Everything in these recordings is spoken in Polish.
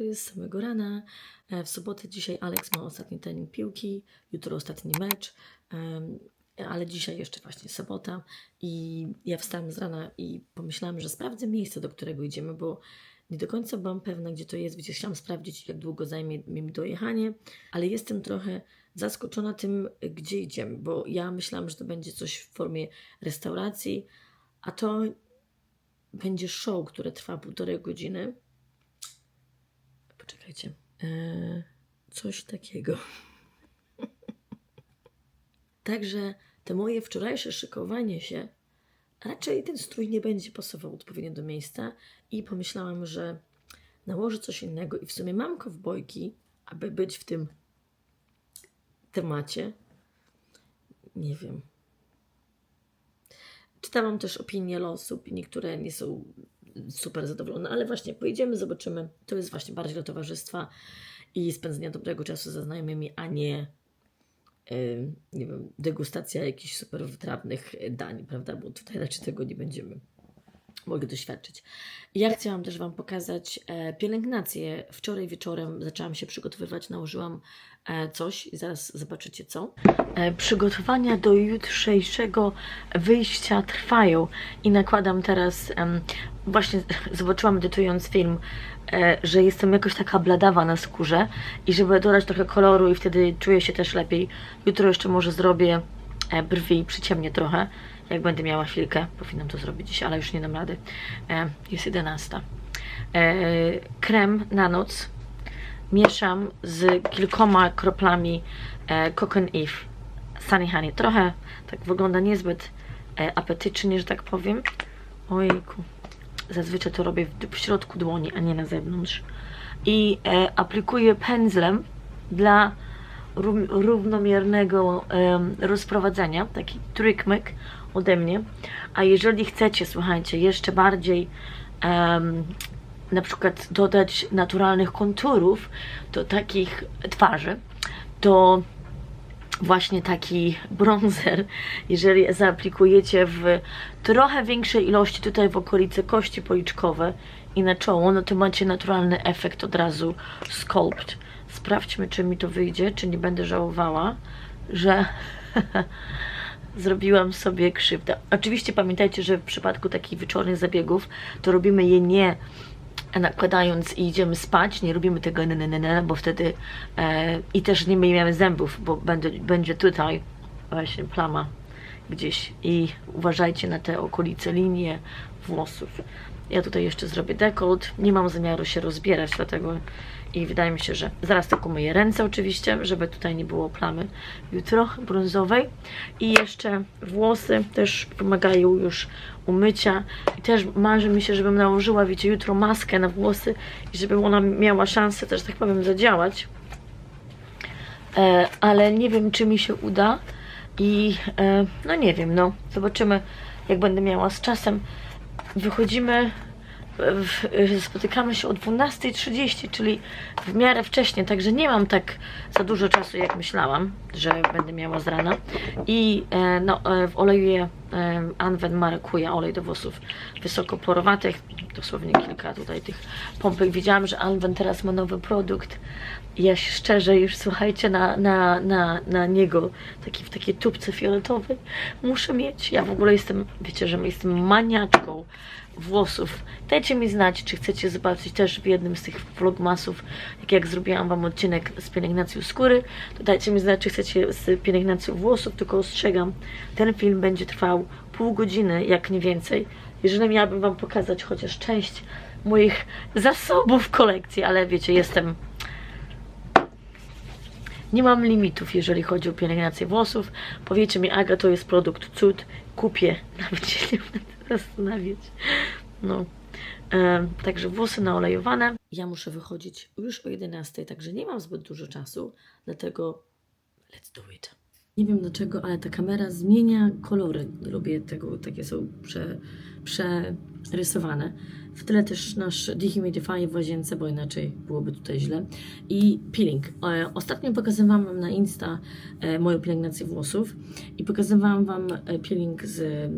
dobry z samego rana. E, W sobotę dzisiaj Alex ma ostatni trening piłki, jutro ostatni mecz, ale dzisiaj jeszcze właśnie sobota i ja wstałam z rana i pomyślałam, że sprawdzę miejsce, do którego idziemy, bo nie do końca byłam pewna, gdzie to jest, więc chciałam sprawdzić, jak długo zajmie mi dojechanie, ale jestem trochę zaskoczona tym, gdzie idziemy, bo ja myślałam, że to będzie coś w formie restauracji, a to będzie show, które trwa półtorej godziny. Poczekajcie. Eee, coś takiego. Także to moje wczorajsze szykowanie się, raczej ten strój nie będzie pasował odpowiednio do miejsca i pomyślałam, że nałożę coś innego i w sumie mam kowbojki, aby być w tym temacie. Nie wiem. Czytałam też opinie osób i niektóre nie są super zadowolone, ale właśnie pojedziemy, zobaczymy. To jest właśnie bardziej do towarzystwa i spędzenia dobrego czasu ze znajomymi, a nie, yy, nie wiem, degustacja jakichś super wytrawnych dań, prawda? Bo tutaj raczej tego nie będziemy mogę doświadczyć. Ja chciałam też Wam pokazać e, pielęgnację. Wczoraj wieczorem zaczęłam się przygotowywać, nałożyłam e, coś i zaraz zobaczycie co. E, przygotowania do jutrzejszego wyjścia trwają i nakładam teraz, właśnie zobaczyłam edytując film, e, że jestem jakoś taka bladawa na skórze i żeby dodać trochę koloru i wtedy czuję się też lepiej. Jutro jeszcze może zrobię e, brwi, przyciemnię trochę. Jak będę miała chwilkę, powinnam to zrobić dziś, ale już nie dam rady. E, jest 11. E, krem na noc mieszam z kilkoma kroplami Coconut Eve Sunny Honey. Trochę tak wygląda niezbyt apetycznie, że tak powiem. Ojejku. Zazwyczaj to robię w, w środku dłoni, a nie na zewnątrz. I e, aplikuję pędzlem dla ró- równomiernego em, rozprowadzenia, taki trykmyk ode mnie. A jeżeli chcecie, słuchajcie, jeszcze bardziej em, na przykład dodać naturalnych konturów do takich twarzy, to właśnie taki bronzer, jeżeli zaaplikujecie w trochę większej ilości tutaj w okolice kości policzkowe i na czoło, no to macie naturalny efekt od razu sculpt. Sprawdźmy, czy mi to wyjdzie, czy nie będę żałowała, że zrobiłam sobie krzywdę. Oczywiście pamiętajcie, że w przypadku takich wieczornych zabiegów to robimy je nie nakładając i idziemy spać, nie robimy tego ne, bo wtedy e, i też nie myjemy zębów, bo będzie, będzie tutaj właśnie plama gdzieś i uważajcie na te okolice, linie włosów. Ja tutaj jeszcze zrobię dekolt, nie mam zamiaru się rozbierać, dlatego i wydaje mi się, że zaraz tylko myję ręce oczywiście, żeby tutaj nie było plamy jutro brązowej. I jeszcze włosy też wymagają już umycia i też marzy mi się, żebym nałożyła, wiecie, jutro maskę na włosy i żeby ona miała szansę też, tak powiem, zadziałać. E, ale nie wiem, czy mi się uda. I e, no nie wiem, no. Zobaczymy, jak będę miała z czasem. Wychodzimy, spotykamy się o 12.30, czyli w miarę wcześnie, także nie mam tak za dużo czasu, jak myślałam, że będę miała z rana. I e, no, e, w oleju e, Anwen Marakuja, olej do włosów wysokoporowatych, dosłownie kilka tutaj tych pompek. Widziałam, że Anwen teraz ma nowy produkt. Ja się szczerze już, słuchajcie, na, na, na, na niego, taki, w takiej tubce fioletowej, muszę mieć. Ja w ogóle jestem, wiecie, że jestem maniaczką włosów. Dajcie mi znać, czy chcecie zobaczyć też w jednym z tych vlogmasów, jak, jak zrobiłam Wam odcinek z pielęgnacją skóry, to dajcie mi znać, czy chcecie z pielęgnacją włosów, tylko ostrzegam, ten film będzie trwał pół godziny, jak nie więcej. Jeżeli miałabym Wam pokazać chociaż część moich zasobów kolekcji, ale wiecie, jestem nie mam limitów, jeżeli chodzi o pielęgnację włosów. Powiecie mi, Aga, to jest produkt cud, kupię. Nawet się nie zastanawiać. No. E, także włosy naolejowane. Ja muszę wychodzić już o 11, także nie mam zbyt dużo czasu, dlatego let's do it. Nie wiem dlaczego, ale ta kamera zmienia kolory. Lubię tego, takie są prze, przerysowane. W tyle też nasz dehumidifier w łazience, bo inaczej byłoby tutaj źle. I peeling. E, Ostatnio pokazywałam Wam na Insta e, moją pielęgnację włosów i pokazywałam Wam e, peeling z,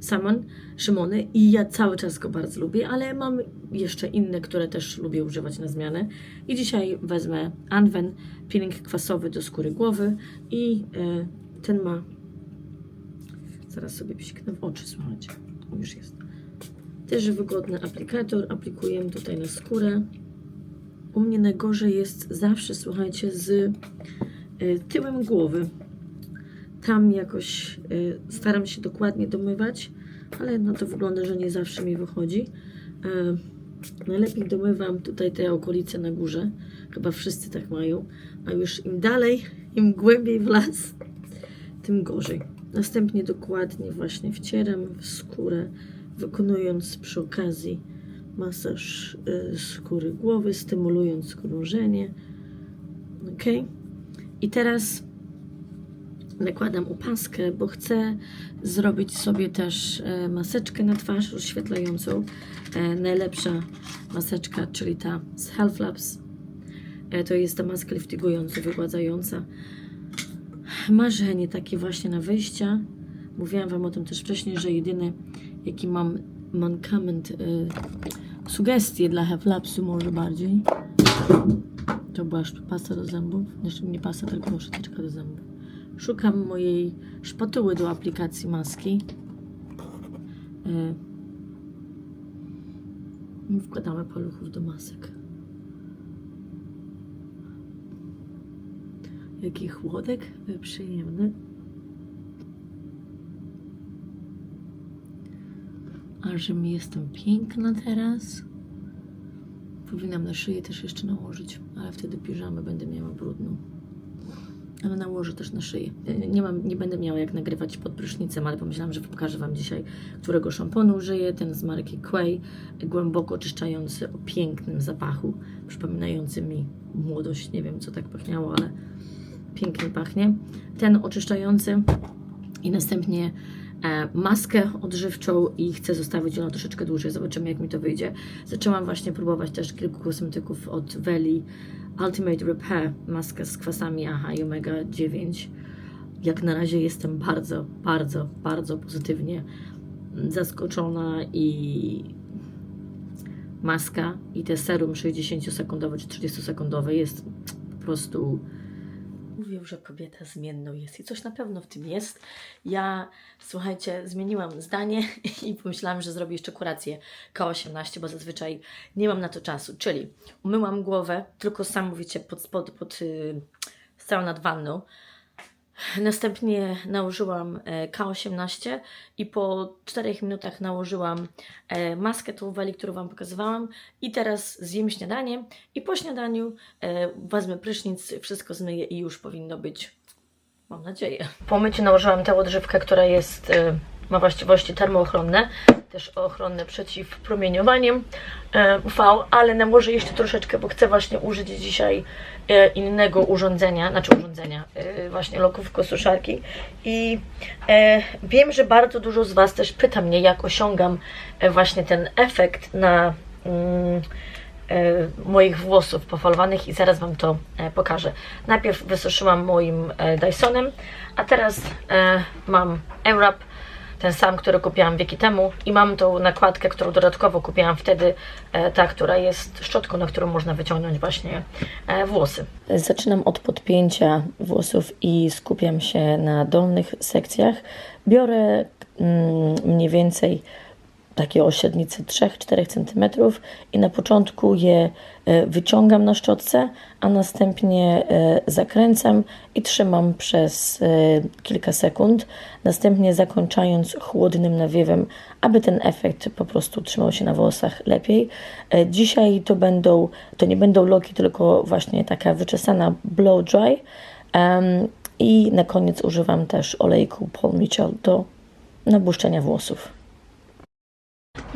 Salmon, Szymony i ja cały czas go bardzo lubię, ale mam jeszcze inne, które też lubię używać na zmianę. I dzisiaj wezmę Anwen, peeling kwasowy do skóry głowy i e, ten ma zaraz sobie psiknę w oczy, słuchajcie, już jest. Też wygodny aplikator, aplikujemy tutaj na skórę. U mnie najgorzej jest zawsze, słuchajcie, z y, tyłem głowy. Tam jakoś y, staram się dokładnie domywać, ale no to wygląda, że nie zawsze mi wychodzi. Y, najlepiej domywam tutaj te okolice na górze. Chyba wszyscy tak mają. A już im dalej, im głębiej w las, tym gorzej. Następnie dokładnie właśnie wcieram w skórę, wykonując przy okazji masaż y, skóry głowy, stymulując krążenie. Ok. I teraz nakładam opaskę, bo chcę zrobić sobie też e, maseczkę na twarz rozświetlającą. E, najlepsza maseczka, czyli ta z Health Labs. E, to jest ta maska liftingująca, wygładzająca. Marzenie takie właśnie na wyjścia. Mówiłam Wam o tym też wcześniej, że jedyny jaki mam mankament, sugestie dla Have Labsu może bardziej. To była pasta do zębów. Znaczy nie pasta, tylko szczoteczka do zębów. Szukam mojej szpatuły do aplikacji maski. Y, wkładamy paluchów do masek. Jaki chłodek przyjemny. A że mi jestem piękna teraz. Powinnam na szyję też jeszcze nałożyć, ale wtedy piżamę będę miała brudną. Ale nałożę też na szyję. Nie, mam, nie będę miała jak nagrywać pod prysznicem, ale pomyślałam, że pokażę Wam dzisiaj, którego szamponu użyję. Ten z marki Quay, głęboko oczyszczający o pięknym zapachu, przypominający mi młodość. Nie wiem, co tak pachniało, ale pięknie pachnie. Ten oczyszczający i następnie maskę odżywczą i chcę zostawić ją troszeczkę dłużej. Zobaczymy, jak mi to wyjdzie. Zaczęłam właśnie próbować też kilku kosmetyków od Veli Ultimate Repair, maskę z kwasami AHA i Omega 9. Jak na razie jestem bardzo, bardzo, bardzo pozytywnie zaskoczona i maska i te serum 60-sekundowe czy 30-sekundowe jest po prostu Mówią, że kobieta zmienną jest i coś na pewno w tym jest. Ja, słuchajcie, zmieniłam zdanie i pomyślałam, że zrobię jeszcze kurację K18, bo zazwyczaj nie mam na to czasu. Czyli umyłam głowę, tylko sam mówicie, pod spod, pod, yy, całą nad wanną. Następnie nałożyłam e, K18 i po 4 minutach nałożyłam e, maskę tą weli, którą Wam pokazywałam. I teraz zjem śniadanie i po śniadaniu e, wezmę prysznic, wszystko zmyję i już powinno być, mam nadzieję. Po myciu nałożyłam tę odżywkę, która jest ma właściwości termoochronne, też ochronne przeciw promieniowaniem UV, ale nałożę jeszcze troszeczkę, bo chcę właśnie użyć dzisiaj E, innego urządzenia, znaczy urządzenia, e, właśnie lokówko suszarki i e, wiem, że bardzo dużo z Was też pyta mnie, jak osiągam właśnie ten efekt na mm, moich włosów pofalowanych i zaraz Wam to pokażę. Najpierw wysuszyłam moim Dysonem, a teraz mam Airwrap ten sam, który kupiłam wieki temu i mam tą nakładkę, którą dodatkowo kupiłam wtedy, e, ta, która jest szczotką, na którą można wyciągnąć właśnie e, włosy. Zaczynam od podpięcia włosów i skupiam się na dolnych sekcjach. Biorę mm, mniej więcej takie o średnicy 3-4 cm i na początku je e, wyciągam na szczotce, a następnie e, zakręcam i trzymam przez e, kilka sekund, następnie zakończając chłodnym nawiewem, aby ten efekt po prostu trzymał się na włosach lepiej. Dzisiaj to będą, to nie będą loki, tylko właśnie taka wyczesana blow dry i na koniec używam też olejku Paul Mitchell do nabłuszczenia włosów.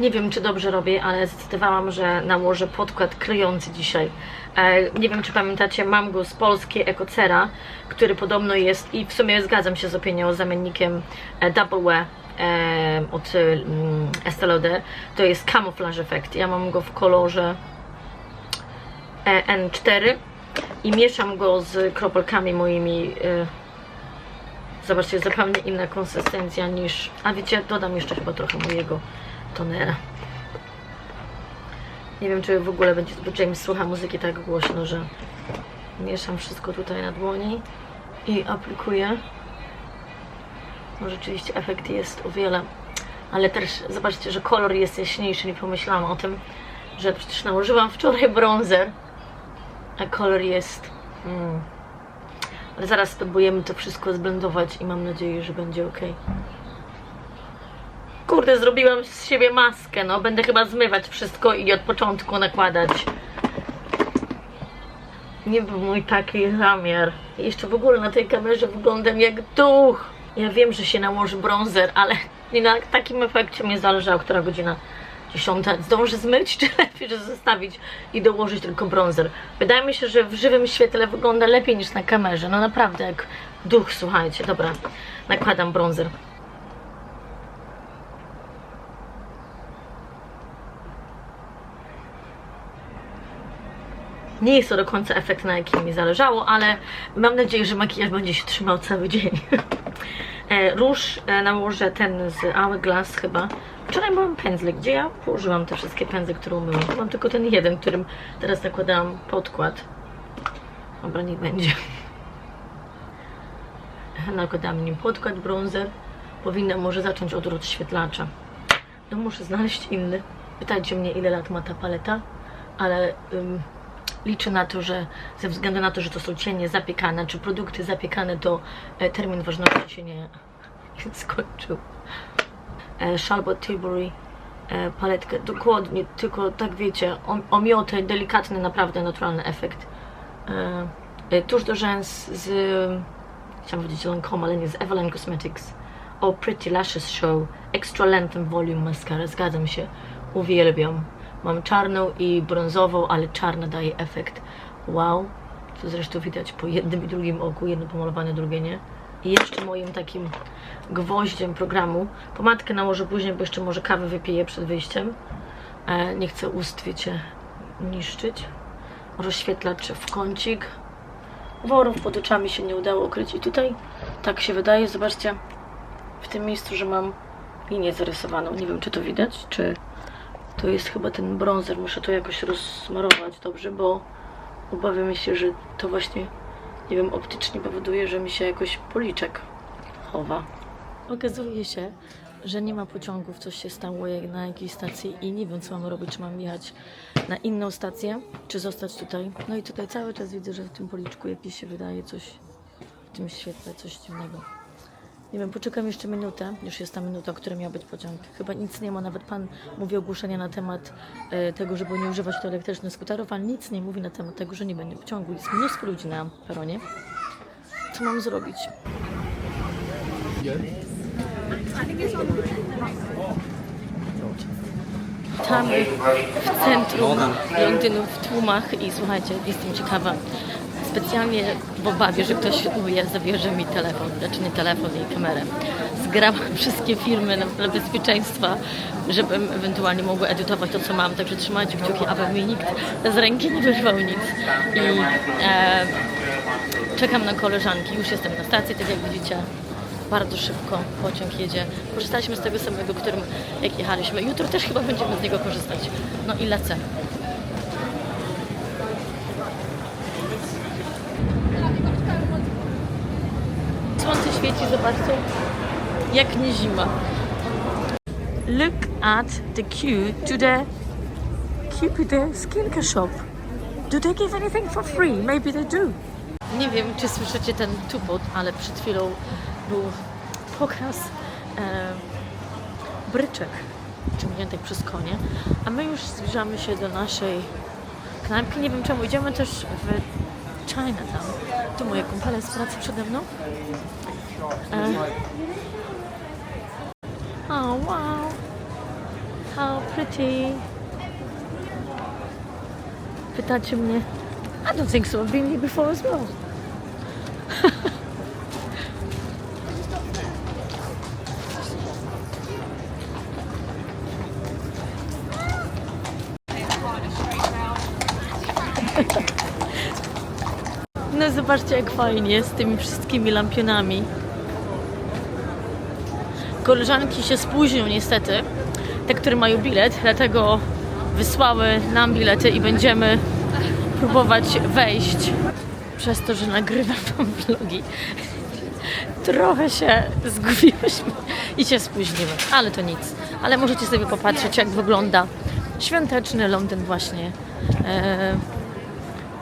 Nie wiem, czy dobrze robię, ale zdecydowałam, że nałożę podkład kryjący dzisiaj. E, nie wiem, czy pamiętacie, mam go z polskiej Ecocera, który podobno jest i w sumie zgadzam się z opinią zamiennikiem e, Double Wear e, od mm, Estée Lauder. To jest Camouflage Effect. Ja mam go w kolorze N4 i mieszam go z kropelkami moimi Zobaczcie, zupełnie inna konsystencja niż... A wiecie, dodam jeszcze chyba trochę mojego tonera. Nie wiem, czy w ogóle będzie, bo James słucha muzyki tak głośno, że mieszam wszystko tutaj na dłoni i aplikuję. No rzeczywiście efekt jest o wiele, ale też zobaczcie, że kolor jest jaśniejszy, nie pomyślałam o tym, że przecież nałożyłam wczoraj bronzer, a kolor jest... Mm. Ale zaraz spróbujemy to wszystko zblendować i mam nadzieję, że będzie ok. Kurde, zrobiłam z siebie maskę, no. Będę chyba zmywać wszystko i od początku nakładać. Nie był mój taki zamiar. Jeszcze w ogóle na tej kamerze wyglądam jak duch. Ja wiem, że się nałoży bronzer, ale nie na takim efekcie mnie zależało, która godzina dziesiąta. Zdążę zmyć, czy lepiej, że zostawić i dołożyć tylko bronzer. Wydaje mi się, że w żywym świetle wygląda lepiej niż na kamerze. No naprawdę, jak duch, słuchajcie. Dobra, nakładam bronzer. Nie jest to do końca efekt, na jakim mi zależało, ale mam nadzieję, że makijaż będzie się trzymał cały dzień. E, Róż e, nałożę ten z Hourglass chyba. Wczoraj mam pędzle, gdzie ja położyłam te wszystkie pędzle, które umyłam. Mam tylko ten jeden, którym teraz nakładałam podkład. Dobra, niech będzie. Nakładałam nim podkład, bronzer. Powinnam może zacząć od rozświetlacza. No muszę znaleźć inny. Pytajcie mnie, ile lat ma ta paleta, ale ym, liczę na to, że ze względu na to, że to są cienie zapiekane, czy produkty zapiekane, to e, termin ważności się nie, skończył. E, Charlotte Tilbury e, paletkę, dokładnie, tylko tak wiecie, om- omioty, delikatny, naprawdę naturalny efekt. Tuż do rzęs z, chciałam powiedzieć Lancome, ale nie, z Evelyn Cosmetics. O Pretty Lashes Show Extra Length and Volume Mascara, zgadzam się, uwielbiam. Mam czarną i brązową, ale czarna daje efekt wow, co zresztą widać po jednym i drugim oku, jedno pomalowane, drugie nie. I jeszcze moim takim gwoździem programu, pomadkę nałożę później, bo jeszcze może kawę wypiję przed wyjściem. E, nie chcę ust, wiecie, niszczyć. Rozświetlacz w kącik. Worów pod oczami się nie udało ukryć i tutaj tak się wydaje, zobaczcie, w tym miejscu, że mam linię zarysowaną. Nie wiem, czy to widać, czy to jest chyba ten bronzer. Muszę to jakoś rozsmarować dobrze, bo obawiam się, że to właśnie, nie wiem, optycznie powoduje, że mi się jakoś policzek chowa. Okazuje się, że nie ma pociągów, coś się stało jak na jakiejś stacji i nie wiem, co mam robić, czy mam jechać na inną stację, czy zostać tutaj. No i tutaj cały czas widzę, że w tym policzku jakieś się wydaje coś, w tym świetle coś dziwnego. Nie wiem, poczekam jeszcze minutę. Już jest ta minuta, o której miał być pociąg. Chyba nic nie ma. Nawet pan mówi ogłoszenia na temat e, tego, żeby nie używać to elektrycznych skuterów, ale nic nie mówi na temat tego, że nie będzie pociągu. Jest mnóstwo ludzi na peronie. Co mam zrobić? Tam w centrum Londynu w tłumach i słuchajcie, jestem ciekawa. Specjalnie w obawie, że ktoś je zabierze mi telefon, znaczy nie telefon i kamerę. Zgrałam wszystkie firmy na, dla bezpieczeństwa, żebym ewentualnie mogła edytować to, co mam. Także trzymajcie kciuki, aby mi nikt z ręki nie wyrwał nic. I e, czekam na koleżanki. Już jestem na stacji, tak jak widzicie. Bardzo szybko pociąg jedzie. Korzystaliśmy z tego samego, którym jak jechaliśmy. Jutro też chyba będziemy z niego korzystać. No i lecę. Świeci, zobaczcie, jak nie zima. Look at the queue to the Cupid skincare shop. Do they give anything for free? Maybe they do. Nie wiem, czy słyszycie ten tupot, ale przed chwilą był pokaz e, bryczek ciągniętych przez konie, a my już zbliżamy się do naszej knajpki. Nie wiem czemu, idziemy też w Chinatown. Tu moje kumpele z pracy przede mną. E, oh wow, how pretty. Pytacie mnie, I don't think so, I've been here before as well. No zobaczcie jak fajnie z tymi wszystkimi lampionami. Koleżanki się spóźnią niestety, te, które mają bilet, dlatego wysłały nam bilety i będziemy próbować wejść. Przez to, że nagrywam wam vlogi, trochę się zgubiłyśmy i się spóźnimy, ale to nic. Ale możecie sobie popatrzeć, jak wygląda świąteczny Londyn właśnie e,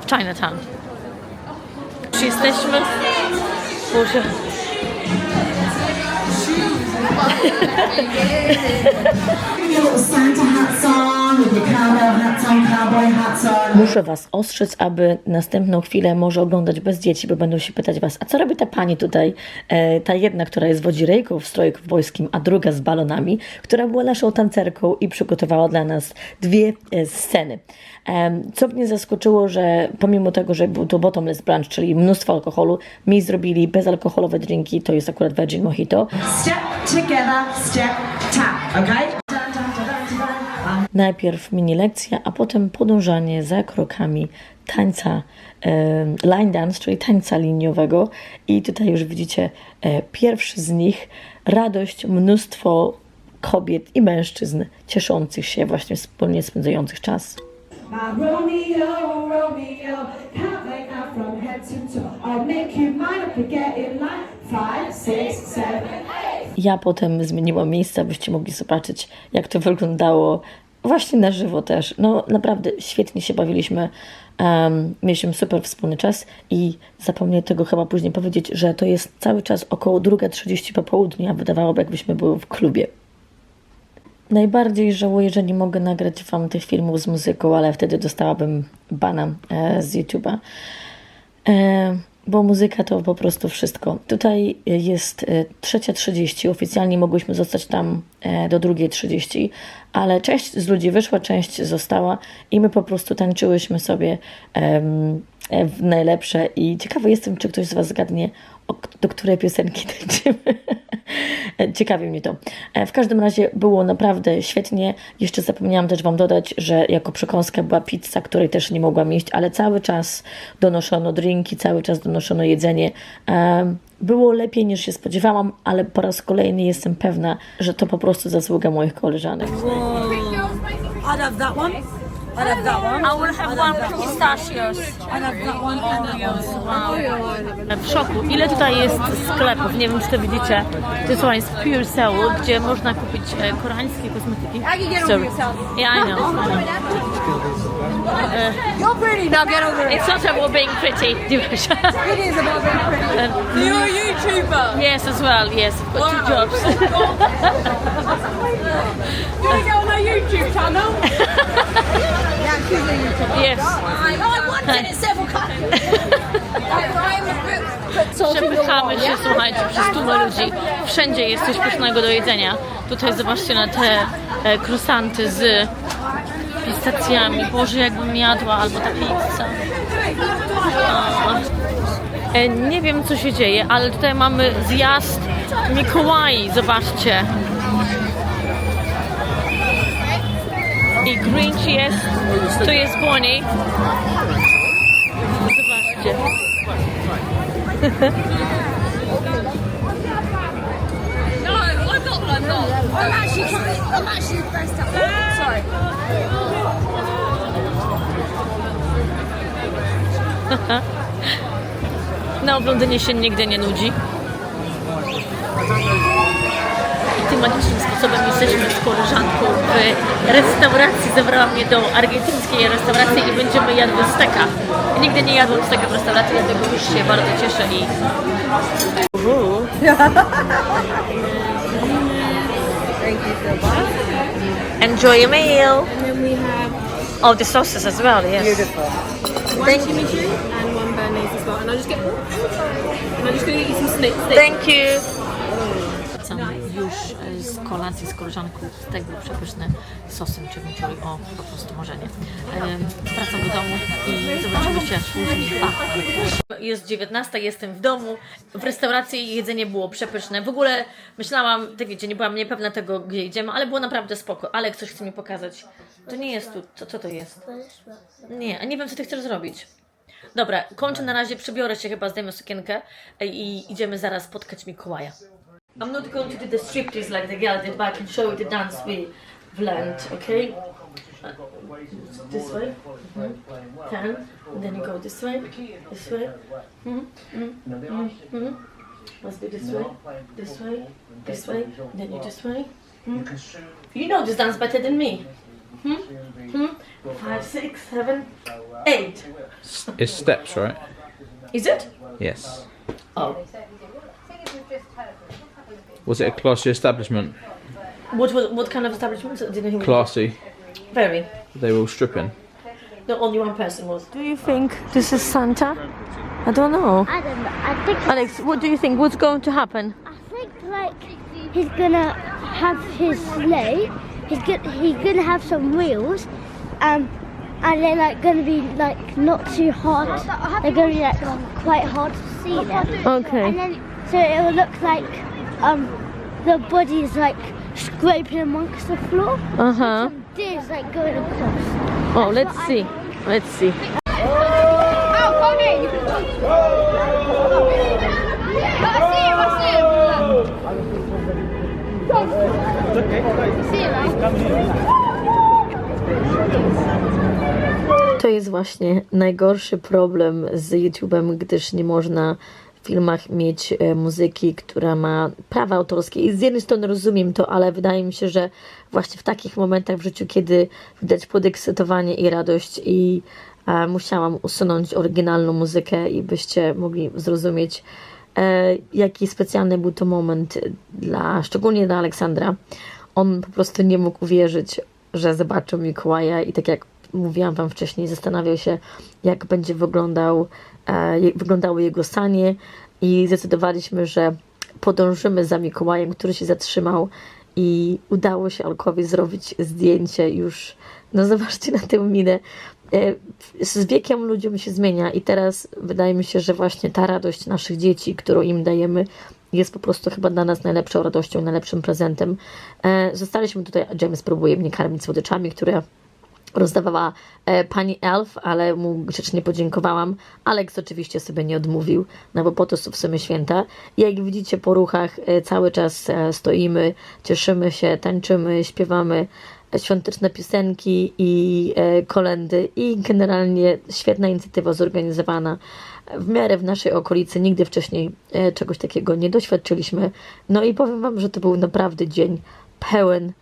w Chinatown. Już jesteśmy. Boże. little was Santa hat song. Muszę Was ostrzec, aby następną chwilę może oglądać bez dzieci, bo będą się pytać Was, a co robi ta pani tutaj, e, ta jedna, która jest wodzirejką w stroju wojskim, a druga z balonami, która była naszą tancerką i przygotowała dla nas dwie e, sceny. Em, co mnie zaskoczyło, że pomimo tego, że był to bottomless brunch, czyli mnóstwo alkoholu, mi zrobili bezalkoholowe drinki, to jest akurat Virgin Mojito, Step together, step tap, okay? Najpierw mini lekcja, a potem podążanie za krokami tańca line dance, czyli tańca liniowego. I tutaj już widzicie e, pierwszy z nich. Radość, mnóstwo kobiet i mężczyzn cieszących się właśnie wspólnie spędzających czas. Ja potem zmieniłam miejsce, abyście mogli zobaczyć, jak to wyglądało właśnie na żywo też. No naprawdę świetnie się bawiliśmy. Um, mieliśmy super wspólny czas i zapomniałem tego chyba później powiedzieć, że to jest cały czas około 2.30 po południu, a wydawałoby jakbyśmy były w klubie. Najbardziej żałuję, że nie mogę nagrać Wam tych filmów z muzyką, ale wtedy dostałabym bana e, z YouTube'a. E, bo muzyka to po prostu wszystko. Tutaj jest e, trzecia 30, oficjalnie mogłyśmy zostać tam e, do drugiej 30, ale część z ludzi wyszła, część została i my po prostu tańczyłyśmy sobie e, w najlepsze i ciekawy jestem, czy ktoś z Was zgadnie, do której piosenki tańczymy. Ciekawi mnie to. E, W każdym razie było naprawdę świetnie. Jeszcze zapomniałam też Wam dodać, że jako przekąska była pizza, której też nie mogłam jeść, ale cały czas donoszono drinki, cały czas donoszono jedzenie. E, Było lepiej niż się spodziewałam, ale po raz kolejny jestem pewna, że to po prostu zasługa moich koleżanek. I'd I'd have that one. I will have one with pistachios. I'd have that one and that one. W szoku. Ile tutaj jest sklepów? Nie wiem, czy to widzicie. To jest jest Pure Soul, gdzie można kupić e, koreańskie kosmetyki. Sorry. Yeah, I know. You're pretty. Now get over it. It's not about being pretty. It is about being pretty. You're a YouTuber. yes, as well. Yes, I've got two jobs. Get on our YouTube channel? yes. I wanted it several Przepychamy się, słuchajcie, przez tłumę ludzi. Wszędzie jest coś pysznego do jedzenia. Tutaj zobaczcie na te e, krosanty z pistacjami. Boże, jakbym jadła, albo ta pizza. E, nie wiem, co się dzieje, ale tutaj mamy zjazd Mikołaj. Zobaczcie. I Grinch jest. Tu jest Bonnie. Zobaczcie. Up. Sorry. No, w Londynie się nigdy nie nudzi. Tym magicznym sposobem jesteśmy z koleżanką w restauracji. Zabrała mnie do argentyńskiej restauracji i będziemy jadły steka. Nigdy nie jadłam steka w restauracji, dlatego już się bardzo cieszę i... Uhu. Enjoy your meal. And then we have Oh, the sauces as well, yes. one chimichurri and one béarnaise as well. And I'll just get. And I'm just going to you some snakes. Thank you. E, z koleżanką. Stek był przepyszny sosem chimichurri. O, po prostu marzenie. Wracam do domu i zobaczymy się później. Jest 19, jestem w domu. W restauracji jedzenie było przepyszne. W ogóle myślałam, tak wiecie, nie byłam niepewna tego, gdzie idziemy, ale było naprawdę spoko. Ale coś chce mi pokazać. To nie jest tu. Co, co to jest? Nie, a nie wiem, co ty chcesz zrobić. Dobra, kończę na razie, przebiorę się chyba, zdejmę sukienkę i idziemy zaraz spotkać Mikołaja. I'm not going to do the striptease like the girl did, but I can show you the dance we learned, okay? Uh, this way. Mhm. Ten. And then you go this way. This way. Mhm, mhm, mhm, mhm. Must be this way. This way. This way. And then you this way. Mhm. You know this dance better than me. Hmm? Hmm? Five, six, seven, eight. It's steps, right? Is it? Yes. Oh. Was it a classy establishment? What was what kind of establishment? Didn't. Classy. Very. They were all stripping. No, only one person was. Do you think this is Santa? I don't know. I don't know. I think Alex, what do you think? What's going to happen? I think like he's gonna have his sleigh. He's gonna he's gonna have some wheels, um, and they're like gonna be like not too hard. They're gonna be like quite hard to see them. Okay. And then so it will look like um the body's like scraping amongst the floor. Uh huh. Deer's like going across. Oh, let's see. Let's see. Oh? To jest właśnie najgorszy problem z YouTube'em, gdyż nie można filmach mieć e, muzyki, która ma prawa autorskie. I z jednej strony rozumiem to, ale wydaje mi się, że właśnie w takich momentach w życiu, kiedy widać podekscytowanie i radość i e, musiałam usunąć oryginalną muzykę i byście mogli zrozumieć, e, jaki specjalny był to moment dla, szczególnie dla Aleksandra. On po prostu nie mógł uwierzyć, że zobaczył Mikołaja i tak jak mówiłam Wam wcześniej, zastanawiał się, jak będzie wyglądał, wyglądało jego sanie i zdecydowaliśmy, że podążymy za Mikołajem, który się zatrzymał i udało się Alkowi zrobić zdjęcie już, no zobaczcie na tę minę. E, Z wiekiem ludziom się zmienia i teraz wydaje mi się, że właśnie ta radość naszych dzieci, którą im dajemy, jest po prostu chyba dla nas najlepszą radością, najlepszym prezentem. E, Zostaliśmy tutaj, James próbuje mnie karmić słodyczami, które rozdawała e, pani Elf, ale mu grzecznie podziękowałam. Alex oczywiście sobie nie odmówił, no bo po to są w sumie święta. Jak widzicie po ruchach e, cały czas e, stoimy, cieszymy się, tańczymy, śpiewamy świąteczne piosenki i e, kolendy i generalnie świetna inicjatywa zorganizowana w miarę w naszej okolicy. Nigdy wcześniej e, czegoś takiego nie doświadczyliśmy. No i powiem Wam, że to był naprawdę dzień pełen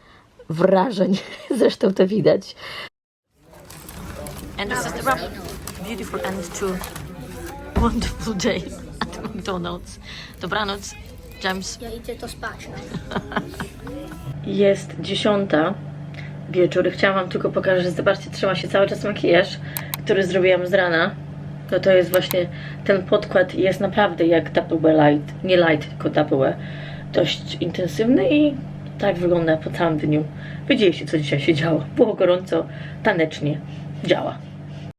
wrażeń. Zresztą to widać. And this is the wrap. Beautiful end to wonderful day at McDonald's. Dobranoc, James. Ja idę to spać. Jest dziesiąta wieczór. Chciałam wam tylko pokazać, że zobaczcie, trzyma się cały czas makijaż, który zrobiłam z rana. To to jest właśnie ten podkład jest naprawdę jak Tupperware Light. Nie light, tylko Tupperware. Dość intensywny i tak wygląda po całym dniu. Widzieliście, co dzisiaj się działo. Było gorąco, tanecznie. Działa.